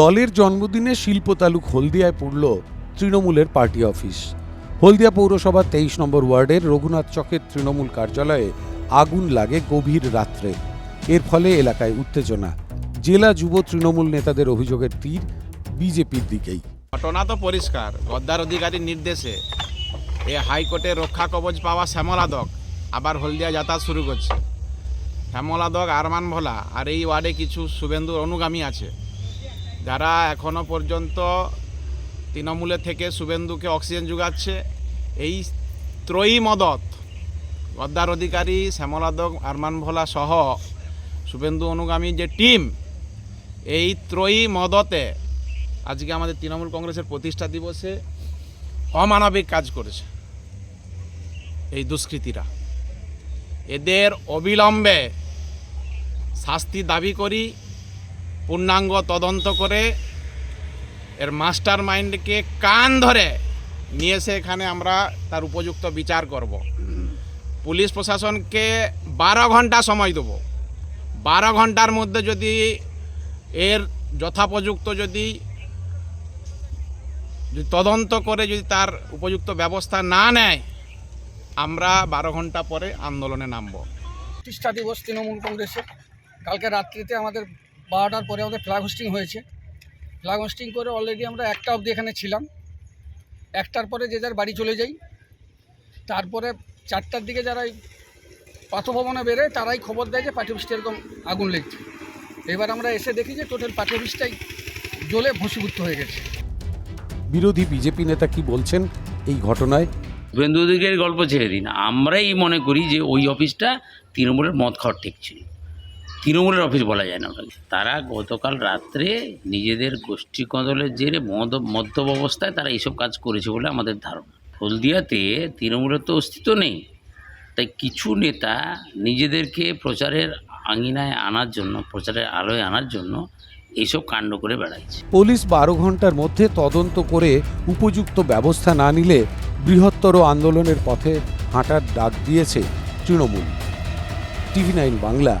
দলের জন্মদিনে শিল্প তালুক হলদিয়ায় পড়ল তৃণমূলের পার্টি অফিস। হলদিয়া পৌরসভার তেইশ নম্বর ওয়ার্ডের রঘুনাথ চকের তৃণমূল কার্যালয়ে আগুন লাগে গভীর রাত্রে। এর ফলে এলাকায় উত্তেজনা। জেলা যুব তৃণমূল নেতাদের অভিযোগের তীর বিজেপির দিকেই। ঘটনা তো পরিষ্কার, গদ্দার অধিকারীর নির্দেশে। এ হাইকোর্টে রক্ষা কবচ পাওয়া শ্যামলাদক আবার হলদিয়া যাতায়াত শুরু করছে। শ্যামলাদক আরমান ভোলা, আর এই ওয়ার্ডে কিছু শুভেন্দুর অনুগামী আছে। যারা এখনও পর্যন্ত তৃণমূলের থেকে শুভেন্দুকে অক্সিজেন যোগাচ্ছে, এই ত্রয়ী মদত, গদ্দার অধিকারী শ্যামলাদক, আরমান ভোলা সহ শুভেন্দু অনুগামী যে টিম, এই ত্রয়ী মদতে আজকে আমাদের তৃণমূল কংগ্রেসের প্রতিষ্ঠা দিবসে অমানবিক কাজ করেছে এই দুষ্কৃতীরা। এদের অবিলম্বে শাস্তি দাবি করি পূর্ণাঙ্গ তদন্ত করে এর মাস্টার মাইন্ডকে কান ধরে নিয়ে এসে এখানে আমরা তার উপযুক্ত বিচার করব। পুলিশ প্রশাসনকে বারো ঘণ্টা সময় দেবো। বারো ঘণ্টার মধ্যে যদি এর যথাপযুক্ত যদি তদন্ত করে যদি তার উপযুক্ত ব্যবস্থা না নেয়, আমরা বারো ঘণ্টা পরে আন্দোলনে নামবো। প্রতিষ্ঠা দিবস তৃণমূল কংগ্রেসের। কালকে রাত্রিতে আমাদের বারোটার পরে আমাদের ফ্ল্যাগ হোস্টিং হয়েছে। ফ্ল্যাগ হোস্টিং করে অলরেডি আমরা একটা অবধি এখানে ছিলাম। একটার পরে যে যার বাড়ি চলে যাই। তারপরে চারটার দিকে যারা এই পাথভবনে বেরোয় তারাই খবর দেয় যে পাঠ্য অফিসটা এরকম আগুন লেগছে। এবার আমরা এসে দেখি যে টোটাল পাঠ্য অফিসটাই জ্বলে ভস্মীভূত হয়ে গেছে। বিরোধী বিজেপি নেতা কি বলছেন এই ঘটনায়? শুভেন্দু অধিকারীর গল্প ছেড়ে দিন। আমরাই মনে করি যে ওই অফিসটা তৃণমূলের মদ খাওয়ার ঠিক ছিল। তৃণমূলের অফিস বলা যায় না ওটাকে। তারা গতকাল রাত্রে নিজেদের গোষ্ঠী কদলের জেরে মদ, মদ্যপ অবস্থায় তারা এইসব কাজ করেছে বলে আমাদের ধারণা। হলদিয়াতে তৃণমূলের তো অস্তিত্ব নেই। তাই কিছু নেতা নিজেদেরকে প্রচারের আঙিনায় আনার জন্য, প্রচারের আলোয় আনার জন্য এইসব কাণ্ড করে বেড়াচ্ছে। পুলিশ বারো ঘণ্টার মধ্যে তদন্ত করে উপযুক্ত ব্যবস্থা না নিলে বৃহত্তর আন্দোলনের পথে হাঁটার ডাক দিয়েছে Trinamool. TV nine Bangla.